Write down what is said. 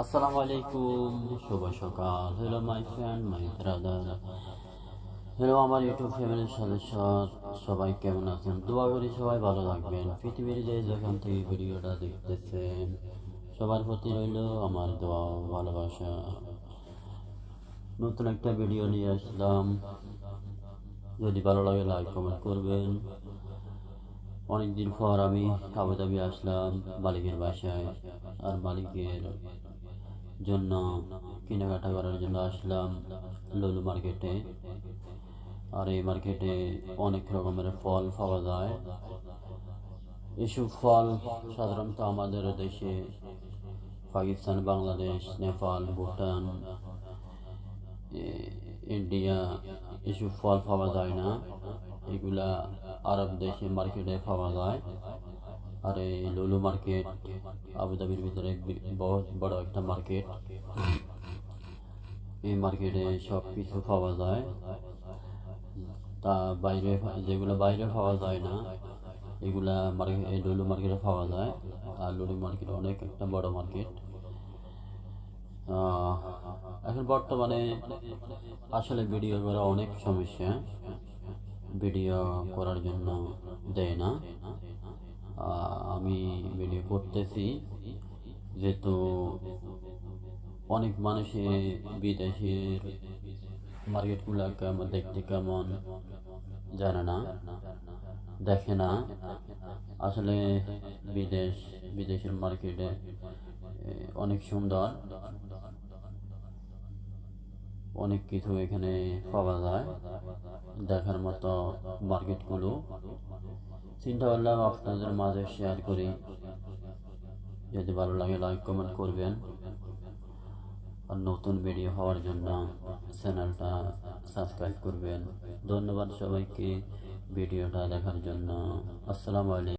আসসালামু আলাইকুম, শুভ সকাল। Hello my friend my brother hello আমার ইউটিউব ফ্যামিলির সদস্য। সবাই কেমন আছেন? দোয়া করি সবাই ভালো থাকবেন। পৃথিবীর যে যেখান থেকে ভিডিওটা দেখতেছেন, সবার প্রতি রইল আমার দোয়া ভালোবাসা। নতুন একটা ভিডিও নিয়ে আসলাম। যদি ভালো লাগে লাইক কমেন্ট করবেন। অনেকদিন পর আমি আবুধাবি আসলাম, মালিকের বাসায়। আর মালিকের জন্য কেনাকাটা করার জন্য আসলাম লুলু মার্কেটে। আর এই মার্কেটে অনেক রকমের ফল পাওয়া যায়। এসব ফল সাধারণত আমাদের দেশে পাকিস্তান, বাংলাদেশ, নেপাল, ভুটান ইন্ডিয়া এসব ফল পাওয়া যায় না। এগুলা আরব দেশে মার্কেটে পাওয়া যায়। আর এই লুলু মার্কেট, আবুধাবির ভিতরে বহুত বড় একটা মার্কেট। এই মার্কেটে সব কিছু পাওয়া যায়। তা বাইরে যেগুলো বাইরে পাওয়া যায় না, এগুলা মার্কেট লুলু মার্কেটে পাওয়া যায়। আর লুলু মার্কেট অনেক একটা বড় মার্কেট। এখন বর্তমানে আসলে ভিডিও করা অনেক সমস্যা। ভিডিও করার জন্য দেয় না। আমি ভিডিও করতেছি। যেহেতু অনেক মানুষে বিদেশের মার্কেটগুলো কেমন, দেখতে কেমন জানে না, দেখে না। আসলে বিদেশ, বিদেশের মার্কেটে অনেক সুন্দর। অনেক কিছু এখানে পাওয়া যায়, দেখার মতো মার্কেটগুলো চিন্তা করলাম আপনাদের মাঝে শেয়ার করি। যদি ভালো লাগে লাইক কমেন্ট করবেন। আর নতুন ভিডিও হওয়ার জন্য চ্যানেলটা সাবস্ক্রাইব করবেন। ধন্যবাদ সবাইকে ভিডিওটা দেখার জন্য। আসসালামু আলাইকুম।